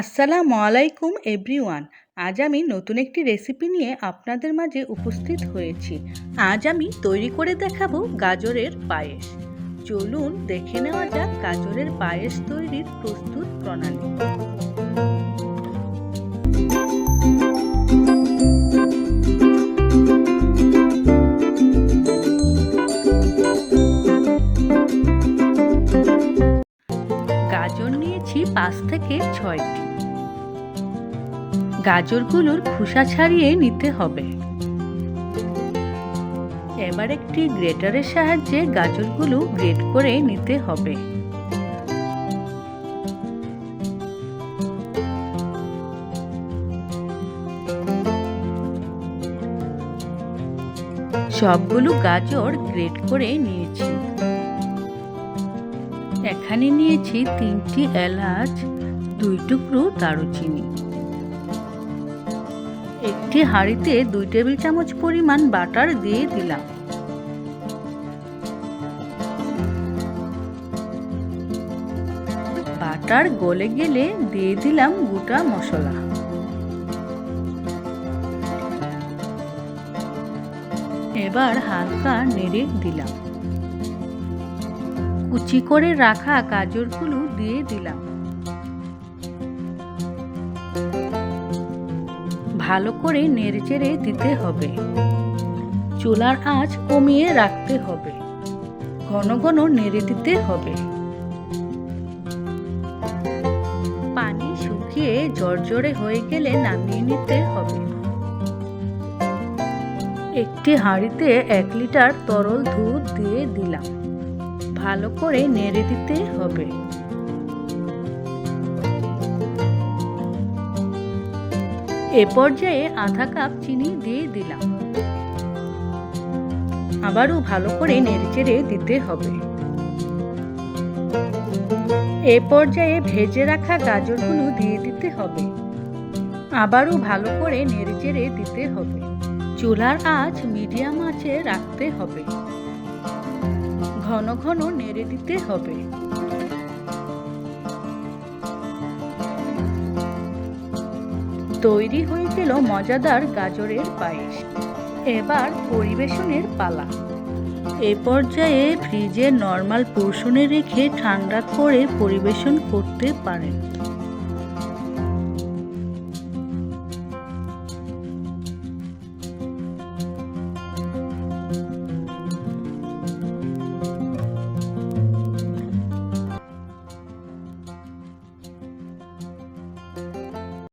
আসসালামু আলাইকুম এভরিওয়ান। আজ আমি নতুন একটি রেসিপি নিয়ে আপনাদের মাঝে উপস্থিত হয়েছি। আজ আমি তৈরি করে দেখাবো গাজরের পায়েস। চলুন দেখে নেওয়া যাক গাজরের পায়েস তৈরির প্রস্তুত প্রণালী। গাজর নিয়েছি পাঁচ থেকে ছয়টি। গাজরগুলোর খোসা ছাড়িয়ে নিতে হবে। এবার একটি গ্রেটারের সাহায্যে গাজরগুলো গ্রেট করে নিতে হবে। সবগুলো গাজর গ্রেট করে নিয়েছি। এখানে নিয়েছি তিনটি এলাচ, দুই টুকরো দারুচিনি। একটি হাঁড়িতে দুই টেবিল চামচ পরিমাণ বাটার দিয়ে দিলাম। বাটার গলে গেলে দিয়ে দিলাম গোটা মশলা। এবার হালকা নেড়ে দিলাম। কুচি করে রাখা গাজরগুলো দিয়ে দিলাম। ভালো করে নেড়েচেড়ে দিতে হবে। চুলার আঁচ কমিয়ে রাখতে হবে। ঘন ঘন নেড়ে দিতে হবে। পানি শুকিয়ে জর্জরে হয়ে গেলে নামিয়ে নিতে হবে। একটি হাঁড়িতে এক লিটার তরল দুধ দিয়ে দিলাম। ভালো করে নেড়ে দিতে হবে। এ পর্যায়ে আধা কাপ চিনি দিয়ে দিলাম। আবারও ভালো করে নেড়েচেড়ে দিতে হবে। এ পর্যায়ে ভেজে রাখা গাজরগুলো দিয়ে দিতে হবে। আবারও ভালো করে নেড়েচেড়ে দিতে হবে। চুলার আঁচ মিডিয়াম আঁচে রাখতে হবে। ঘন ঘন নেড়ে দিতে হবে। তৈরি হয়েছিল মজাদার গাজরের পায়েস। এবার পরিবেশনের পালা। এ পর্যায়ে ফ্রিজে নর্মাল পোর্শনে রেখে ঠান্ডা করে পরিবেশন করতে পারেন।